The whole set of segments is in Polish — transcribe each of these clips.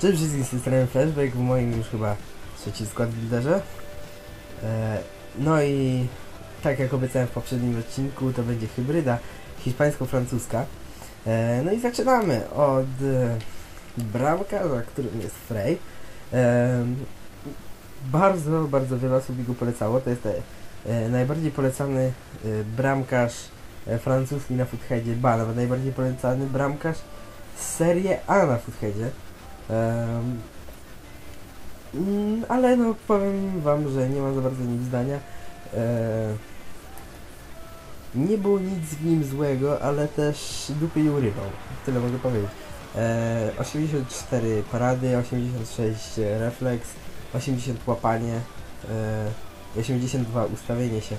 Cześć wszystkim z tej strony Flashback w moim już chyba trzeci skład builderze. E, no i tak jak obiecałem w poprzednim odcinku, to będzie hybryda hiszpańsko-francuska. E, no i zaczynamy od e, bramka, za którym jest Frey. E, bardzo, bardzo wiele osób mi go polecało. To jest e, najbardziej polecany e, bramkarz e, francuski na Footheadzie, ba, nawet najbardziej polecany bramkarz z Serie A na Footheadzie. Mm, ale no powiem wam, że nie mam za bardzo nic zdania. E, nie było nic w nim złego, ale też dupy i urywał. Tyle mogę powiedzieć. E, 84 parady, 86 refleks, 80 łapanie, e, 82 ustawienie się.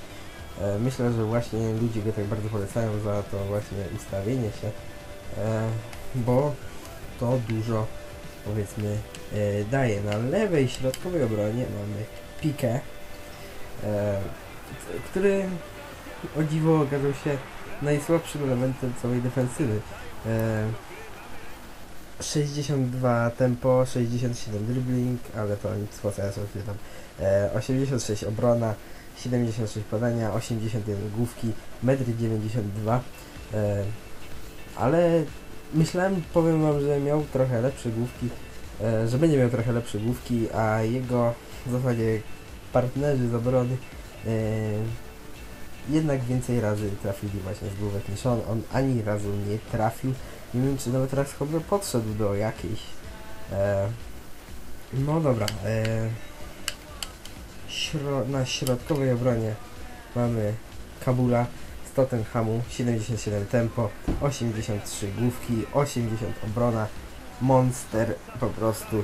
E, myślę, że właśnie ludzie go tak bardzo polecają za to właśnie ustawienie się, e, bo to dużo powiedzmy e, daje. Na lewej środkowej obronie mamy Pikę, e, który o dziwo okazał się najsłabszym elementem całej defensywy. E, 62 tempo, 67 dribbling, ale to nic sensu, gdzie tam e, 86 obrona, 76 podania, 81 główki, 1,92 m. E, ale myślałem, powiem wam, że miał trochę lepsze główki, e, że będzie miał trochę lepsze główki, a jego w zasadzie partnerzy z obrony e, jednak więcej razy trafili właśnie z główek niż on. On ani razu nie trafił. Nie wiem, czy nawet raz chyba podszedł do jakiejś. E, no dobra. E, śro, na środkowej obronie mamy Kabula Tottenhamu, 77 tempo, 83 główki, 80 obrona, monster po prostu.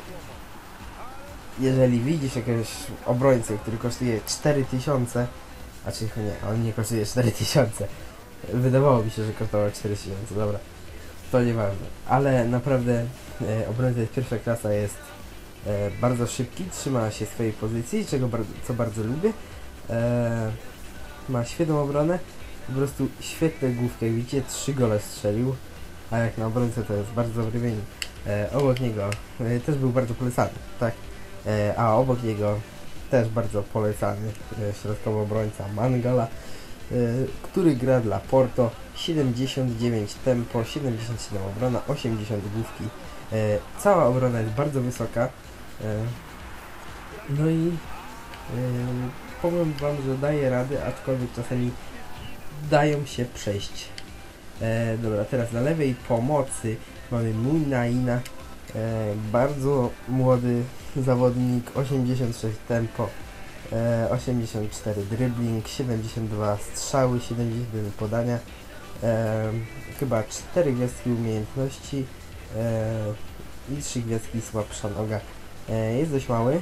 Jeżeli widzisz jakiegoś obrońcę, który kosztuje 4000, a czy nie, on nie kosztuje 4000. Wydawało mi się, że kosztował 4000, dobra. To nieważne. Ale naprawdę e, obrońca jest pierwsza klasa, jest e, bardzo szybki, trzyma się swojej pozycji, czego bar co bardzo lubię. E, ma świetną obronę, po prostu świetne główki, jak widzicie, trzy gole strzelił, a jak na obrońcę to jest bardzo dobry wynik. E, obok niego e, też był bardzo polecany, tak? E, a obok niego też bardzo polecany e, środkowy obrońca Mangala, e, który gra dla Porto 79 tempo, 77 obrona, 80 główki. E, cała obrona jest bardzo wysoka. E, no i e, powiem wam, że daje radę, aczkolwiek czasami dają się przejść. E, dobra, teraz na lewej pomocy mamy Munaina, e, bardzo młody zawodnik, 86 tempo, e, 84 dribbling, 72 strzały, 71 podania, e, chyba 4 gwiazdki umiejętności e, i 3 gwiazdki słabsza noga. E, jest dość mały.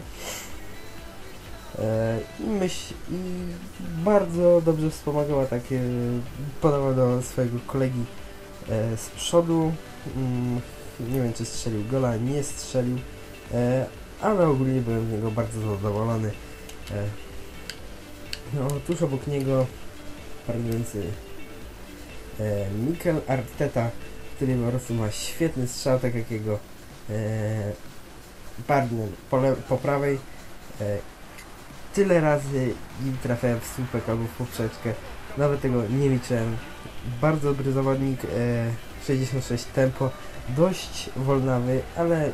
E, I myśl, i bardzo dobrze wspomagała takie, podawał do swojego kolegi e, z przodu. Mm, nie wiem czy strzelił gola, nie strzelił, e, ale ogólnie byłem z niego bardzo zadowolony. No, tuż obok niego parujący Mikel Arteta, który po prostu ma świetny strzał, tak jak jego partner po, po prawej. Tyle razy im trafiałem w słupek albo w poprzeczkę, nawet tego nie liczyłem. Bardzo dobry zawodnik, e, 66 tempo, dość wolnawy, ale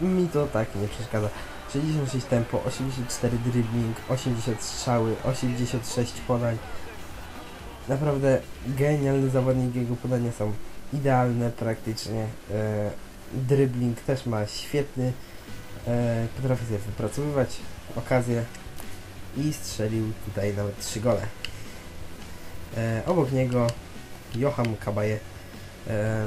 mi to tak nie przeszkadza. 66 tempo, 84 dribbling, 80 strzały, 86 podań. Naprawdę genialny zawodnik, jego podania są idealne praktycznie. E, dribbling też ma świetny, e, potrafi sobie wypracowywać okazję i strzelił tutaj nawet 3 gole. E, obok niego Johan Kabaje, e,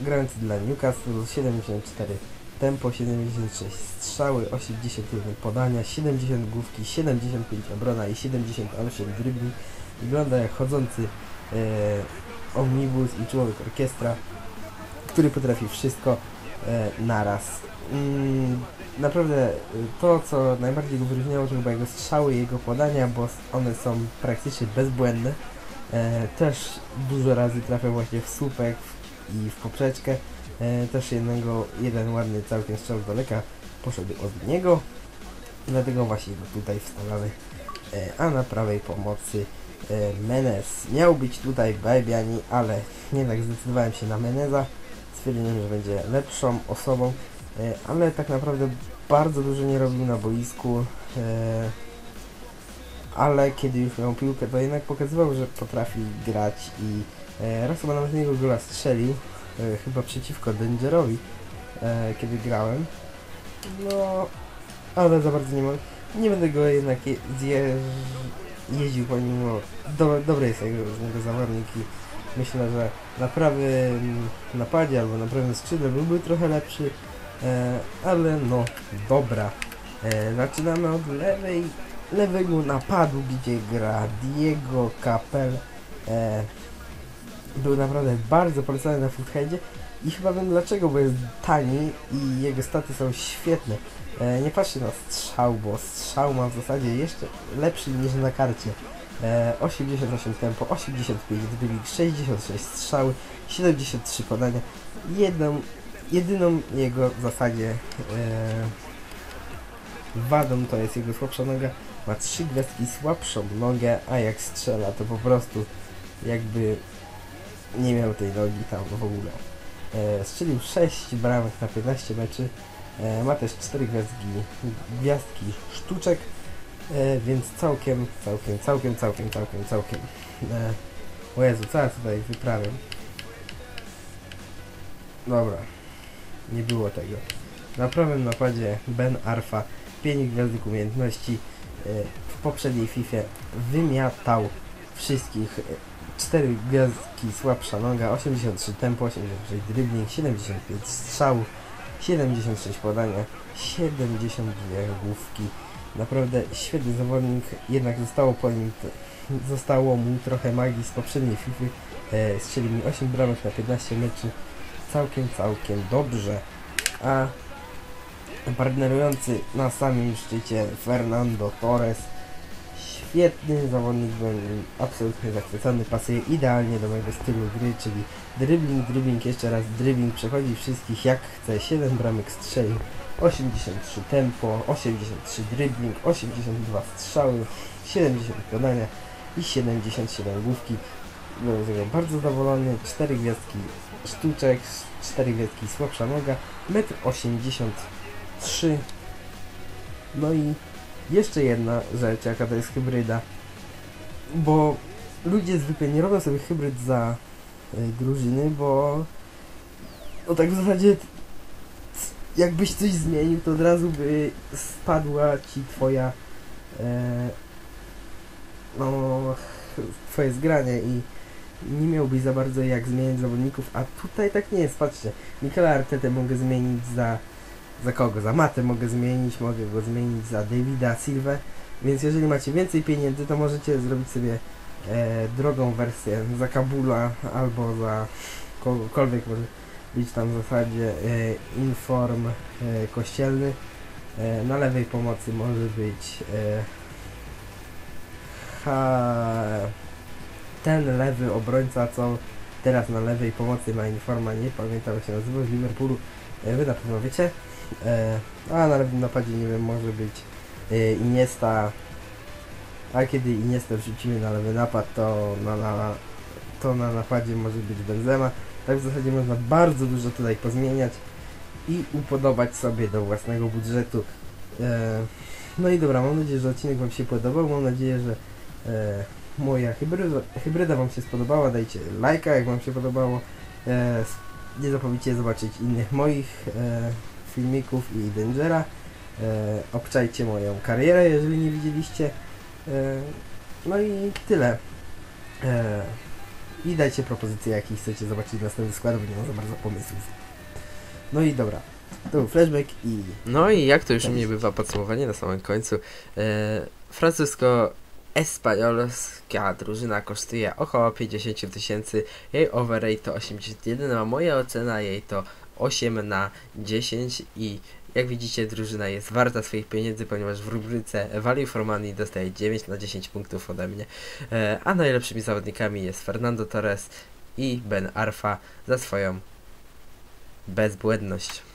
grający dla Newcastle 74 tempo, 76 strzały, 81 podania, 70 główki, 75 obrona i 78 dribbling. Wygląda jak chodzący e, omnibus i człowiek orkiestra, który potrafi wszystko naraz. Mm, naprawdę y, to, co najbardziej go wyróżniało, to chyba jego strzały i jego podania, bo one są praktycznie bezbłędne. E, też dużo razy trafia właśnie w słupek i w poprzeczkę. E, też jednego, jeden ładny całkiem strzał z daleka poszedł od niego. Dlatego właśnie go tutaj wstawiamy. E, a na prawej pomocy e, Menez. Miał być tutaj Bajbiani, ale jednak zdecydowałem się na Meneza. Stwierdziłem, że będzie lepszą osobą, e, ale tak naprawdę bardzo dużo nie robił na boisku. E, ale kiedy już miał piłkę, to jednak pokazywał, że potrafi grać i e, raz chyba nawet niego gola strzelił, chyba przeciwko Dangerowi, kiedy grałem. No, ale za bardzo nie mam. Nie będę go jednak je, jeździł pomimo do, dobry jest jego, z zawodnik i myślę, że na prawym napadzie albo na prawym skrzydle byłby trochę lepszy, e, ale no dobra. E, zaczynamy od lewej, lewego napadu, gdzie gra Diego Capel. E, był naprawdę bardzo polecany na Footheadzie i chyba wiem dlaczego, bo jest tani i jego staty są świetne. E, nie patrzcie na strzał, bo strzał ma w zasadzie jeszcze lepszy niż na karcie. E, 88 tempo, 85 dribbling, 66 strzały, 73 podania. Jedną, jedyną jego w zasadzie e, wadą to jest jego słabsza noga. Ma trzy gwiazdki słabszą nogę, a jak strzela to po prostu jakby nie miał tej nogi tam w ogóle. E, strzelił 6 bramek na 15 meczy. E, ma też 4 gwiazdki, gwiazdki sztuczek, e, więc całkiem, całkiem, całkiem, całkiem, całkiem, całkiem. E, o Jezu, co ja tutaj wyprawiam? Dobra, nie było tego. Na prawym napadzie Ben Arfa, 5 gwiazdek umiejętności. E, w poprzedniej FIFA wymiatał wszystkich. E, 4 gwiazdki słabsza noga, 83 tempo, 86 dribbling, 75 strzałów, 76 podania, 72 główki. Naprawdę świetny zawodnik, jednak zostało po nim, zostało mu trochę magii z poprzedniej FIFA. E, strzelił mi 8 bramek na 15 meczy. Całkiem, całkiem dobrze. A partnerujący na samym szczycie Fernando Torres. Świetny zawodnik, byłem absolutnie zachwycony, pasuje idealnie do mojego stylu gry, czyli dribbling, dribbling, jeszcze raz dribbling, przechodzi wszystkich jak chce, 7 bramek strzelił, 83 tempo, 83 dribbling, 82 strzały, 70 podania i 77 główki. Byłem z niego bardzo zadowolony, 4 gwiazdki sztuczek, 4 gwiazdki słabsza noga, 1,83 m. No i jeszcze jedna rzecz, jaka to jest hybryda. Bo ludzie zwykle nie robią sobie hybryd za y, drużyny, bo no tak w zasadzie jakbyś coś zmienił, to od razu by spadła ci twoja e, no twoje zgranie i nie miałbyś za bardzo jak zmieniać zawodników, a tutaj tak nie jest, patrzcie, Michaela Artetę mogę zmienić za za kogo? Za Matę mogę zmienić, mogę go zmienić za Davida Silvę, więc jeżeli macie więcej pieniędzy, to możecie zrobić sobie e, drogą wersję za Kabula albo za kogokolwiek może być tam w zasadzie e, inform e, kościelny. E, na lewej pomocy może być e, ha, ten lewy obrońca, co teraz na lewej pomocy ma informa, nie pamiętam jak się nazywa, z Liverpoolu. E, wy na pewno wiecie. E, a na lewym napadzie nie wiem, może być e, Iniesta. A kiedy Iniesta wrzucimy na lewy napad, to na, na, to na napadzie może być Benzema. Tak w zasadzie można bardzo dużo tutaj pozmieniać i upodobać sobie do własnego budżetu. E, no i dobra, mam nadzieję, że odcinek Wam się podobał. Mam nadzieję, że moja hybryda, hybryda Wam się spodobała. Dajcie lajka, jak Wam się podobało. Nie zapomnijcie zobaczyć innych moich filmików i Dangera. E, obczajcie moją karierę, jeżeli nie widzieliście. E, no i tyle. E, I dajcie propozycje, jaki chcecie zobaczyć następny skład, bo nie mam za bardzo pomysłów. No i dobra. To był flashback i No i jak to już mnie bywa podsumowanie na samym końcu. E, Francusko Espaniolska drużyna kosztuje około 50 tysięcy, jej overrate to 81, a moja ocena jej to 8 na 10 i jak widzicie drużyna jest warta swoich pieniędzy, ponieważ w rubryce Value for Money dostaje 9 na 10 punktów ode mnie, e, a najlepszymi zawodnikami jest Fernando Torres i Ben Arfa za swoją bezbłędność.